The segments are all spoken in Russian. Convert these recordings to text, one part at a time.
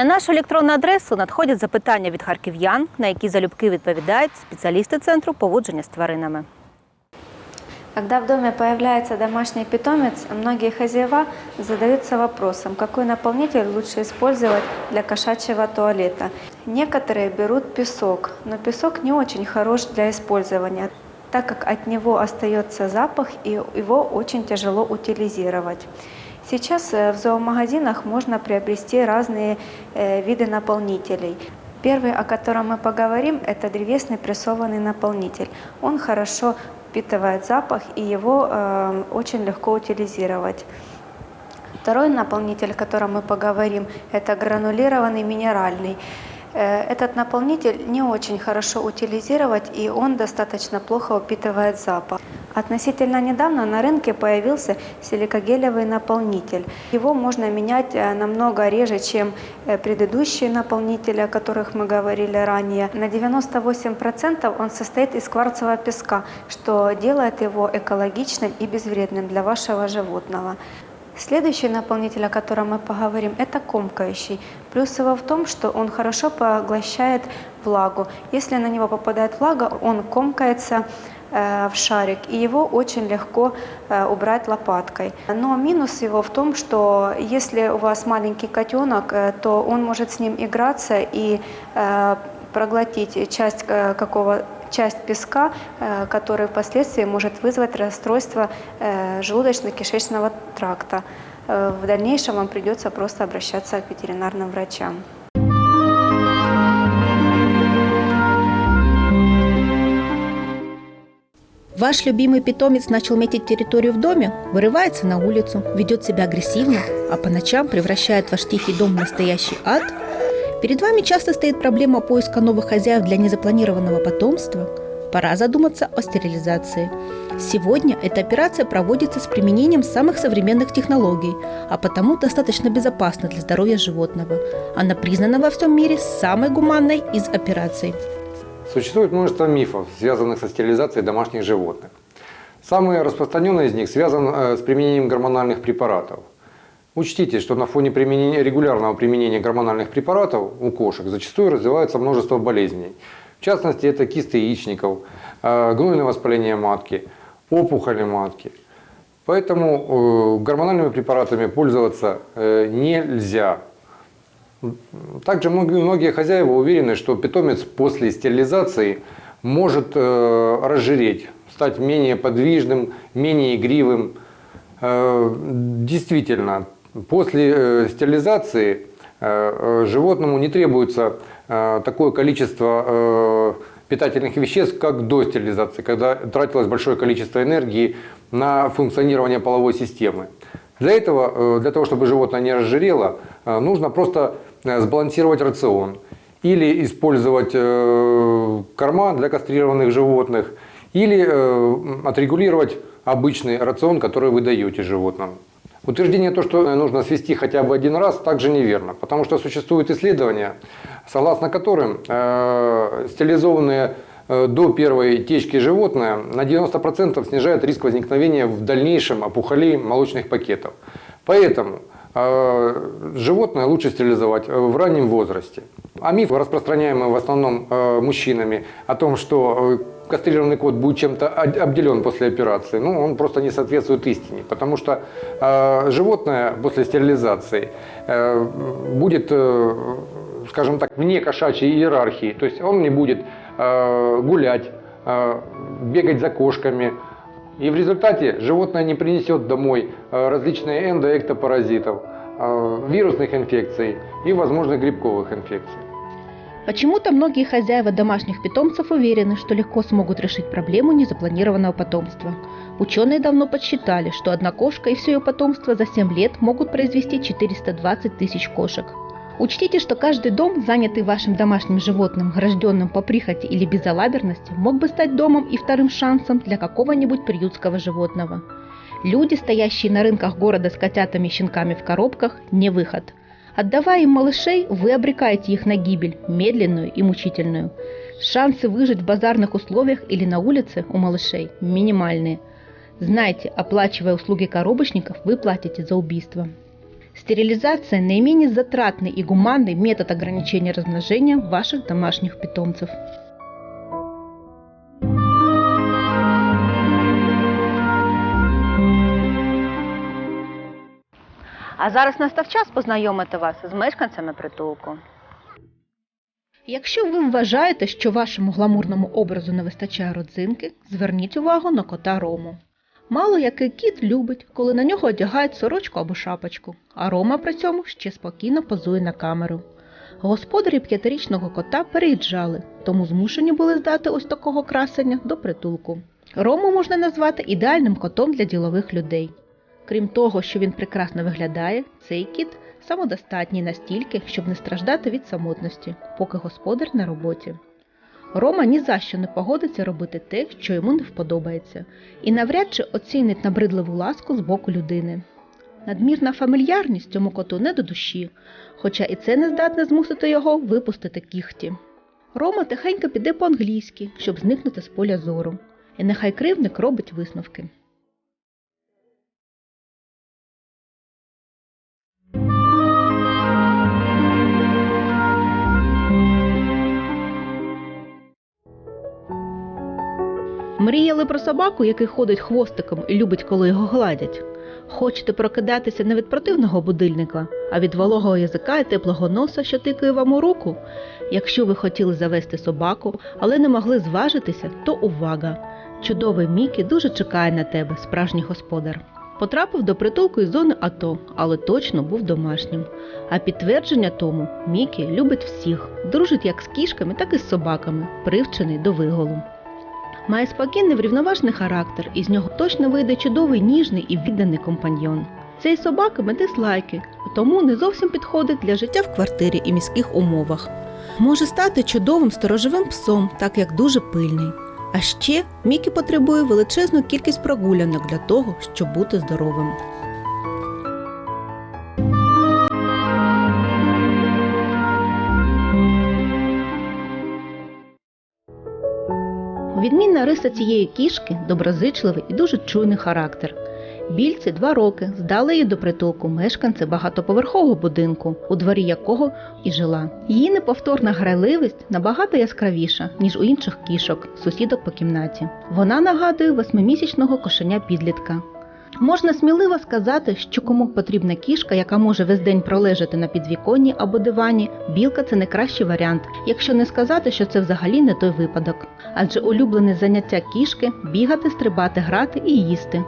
На нашу електронну адресу надходять запитання від харків'ян, на які залюбки відповідають спеціалісти центру поводження з тваринами. Когда в доме появляется домашний питомец, многие хозяева задаются вопросом, какой наполнитель лучше использовать для кошачьего туалета. Некоторые берут песок, но песок не очень хорош для использования, так как от него остается запах и его очень тяжело утилизировать. Сейчас э, в зоомагазинах можно приобрести разные э, виды наполнителей. Первый, о котором мы поговорим, это древесный прессованный наполнитель. Он хорошо впитывает запах и его э, очень легко утилизировать. Второй наполнитель, о котором мы поговорим, это гранулированный минеральный. Э, Этот наполнитель не очень хорошо утилизировать, и он достаточно плохо впитывает запах. Относительно недавно на рынке появился силикогелевый наполнитель. Его можно менять э, намного реже, чем э, предыдущие наполнители, о которых мы говорили ранее. На 98% он состоит из кварцевого песка, что делает его экологичным и безвредным для вашего животного. Следующий наполнитель, о котором мы поговорим, это комкающий. Плюс его в том, что он хорошо поглощает влагу. Если на него попадает влага, он комкается в шарик, и его очень легко э, убрать лопаткой. Но минус его в том, что если у вас маленький котенок, э, то он может с ним играться и э, проглотить часть э, какого часть песка, э, который впоследствии может вызвать расстройство э, желудочно-кишечного тракта. Э, В дальнейшем вам придется просто обращаться к ветеринарным врачам. Ваш любимый питомец начал метить территорию в доме, вырывается на улицу, ведет себя агрессивно, а по ночам превращает ваш тихий дом в настоящий ад? Перед вами часто стоит проблема поиска новых хозяев для незапланированного потомства. Пора задуматься о стерилизации. Сегодня эта операция проводится с применением самых современных технологий, а потому достаточно безопасна для здоровья животного. Она признана во всем мире самой гуманной из операций. Существует множество мифов, связанных со стерилизацией домашних животных. Самый распространенный из них связан э, с применением гормональных препаратов. Учтите, что на фоне применения, регулярного применения гормональных препаратов у кошек зачастую развивается множество болезней. В частности, это кисты яичников, э, гнойное воспаление матки, опухоли матки. Поэтому э, гормональными препаратами пользоваться нельзя. Также многие, хозяева уверены, что питомец после стерилизации может э, разжиреть, стать менее подвижным, менее игривым. Э, действительно, после э, стерилизации животному не требуется такое количество питательных веществ, как до стерилизации, когда тратилось большое количество энергии на функционирование половой системы. Для этого, для того, чтобы животное не разжирело, нужно просто сбалансировать рацион или использовать э, корма для кастрированных животных, или э, отрегулировать обычный рацион, который вы даете животным. Утверждение то, что нужно свести хотя бы один раз, также неверно, потому что существуют исследования, согласно которым э, стерилизованные э, до первой течки животное на 90% снижает риск возникновения в дальнейшем опухолей молочных пакетов. Поэтому э, животное лучше стерилизовать э, в раннем возрасте. А миф, распространяемый в основном э, мужчинами, о том, что э, кастрированный кот будет чем-то обделен после операции, ну, он просто не соответствует истине, потому что животное после стерилизации будет, скажем так, вне кошачьей иерархии, то есть он не будет гулять, бегать за кошками, и в результате животное не принесет домой э, различные эндо- и эктопаразитов, э, вирусных инфекций и возможных грибковых инфекций. Почему-то многие хозяева домашних питомцев уверены, что легко смогут решить проблему незапланированного потомства. Ученые давно подсчитали, что одна кошка и все ее потомство за 7 лет могут произвести 420 тысяч кошек. Учтите, что каждый дом, занятый вашим домашним животным, рожденным по прихоти или безалаберности, мог бы стать домом и вторым шансом для какого-нибудь приютского животного. Люди, стоящие на рынках города с котятами и щенками в коробках, не выход. Отдавая им малышей, вы обрекаете их на гибель, медленную и мучительную. Шансы выжить в базарных условиях или на улице у малышей минимальные. Знайте, оплачивая услуги коробочников, вы платите за убийство. Стерилизация – наименее затратный и гуманный метод ограничения размножения ваших домашних питомцев. А зараз настав час познайомити вас з мешканцями притулку. Якщо ви вважаєте, що вашому гламурному образу не вистачає родзинки, зверніть увагу на кота Рому. Мало який кіт любить, коли на нього одягають сорочку або шапочку, а Рома при цьому ще спокійно позує на камеру. Господарі п'ятирічного кота переїжджали, тому змушені були здати ось такого красення до притулку. Рому можна назвати ідеальним котом для ділових людей. Крім того, що він прекрасно виглядає, цей кіт самодостатній настільки, щоб не страждати від самотності, поки господар на роботі. Рома ні за що не погодиться робити те, що йому не вподобається, і навряд чи оцінить набридливу ласку з боку людини. Надмірна фамільярність цьому коту не до душі, хоча і це не здатне змусити його випустити кіхті. Рома тихенько піде по-англійськи, щоб зникнути з поля зору. І нехай кривник робить висновки. Мріяли про собаку, який ходить хвостиком і любить, коли його гладять. Хочете прокидатися не від противного будильника, а від вологого язика і теплого носа, що тикає вам у руку. Якщо ви хотіли завести собаку, але не могли зважитися, то увага! Чудовий Мікі дуже чекає на тебе, справжній господар. Потрапив до притулку із зони АТО, але точно був домашнім. А підтвердження тому Мікі любить всіх, дружить як з кішками, так і з собаками, привчений до виголу. Має спокійний врівноважний характер, і з нього точно вийде чудовий ніжний і відданий компаньйон. Цей собака лайки, тому не зовсім підходить для життя в квартирі і міських умовах. Може стати чудовим сторожовим псом, так як дуже пильний. А ще Мікі потребує величезну кількість прогулянок для того, щоб бути здоровим. Відмінна риса цієї кішки доброзичливий і дуже чуйний характер. Більці два роки здали її до притулку мешканці багатоповерхового будинку, у дворі якого і жила. Її неповторна грайливість набагато яскравіша, ніж у інших кішок, сусідок по кімнаті. Вона нагадує восьмимісячного кошеня підлітка. Можна сміливо сказати, що кому потрібна кішка, яка може весь день пролежати на підвіконні або дивані, білка це не кращий варіант, якщо не сказати, що це взагалі не той випадок. Адже улюблене заняття кішки бігати, стрибати, грати і їсти.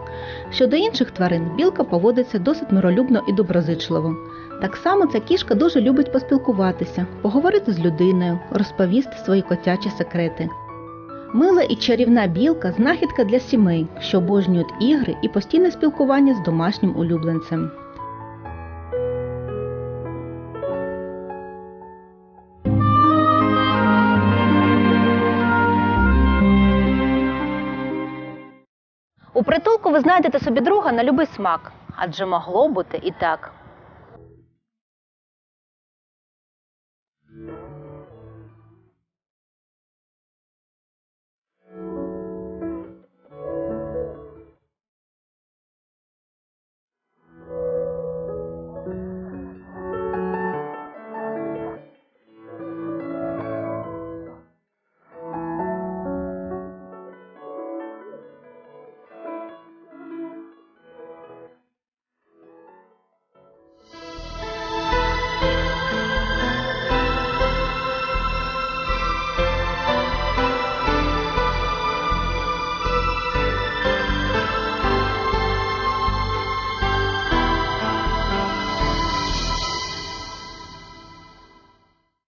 Щодо інших тварин, білка поводиться досить миролюбно і доброзичливо. Так само ця кішка дуже любить поспілкуватися, поговорити з людиною, розповісти свої котячі секрети. Мила і чарівна білка знахідка для сімей, що обожнюють ігри і постійне спілкування з домашнім улюбленцем. У притулку ви знайдете собі друга на любий смак, адже могло бути і так.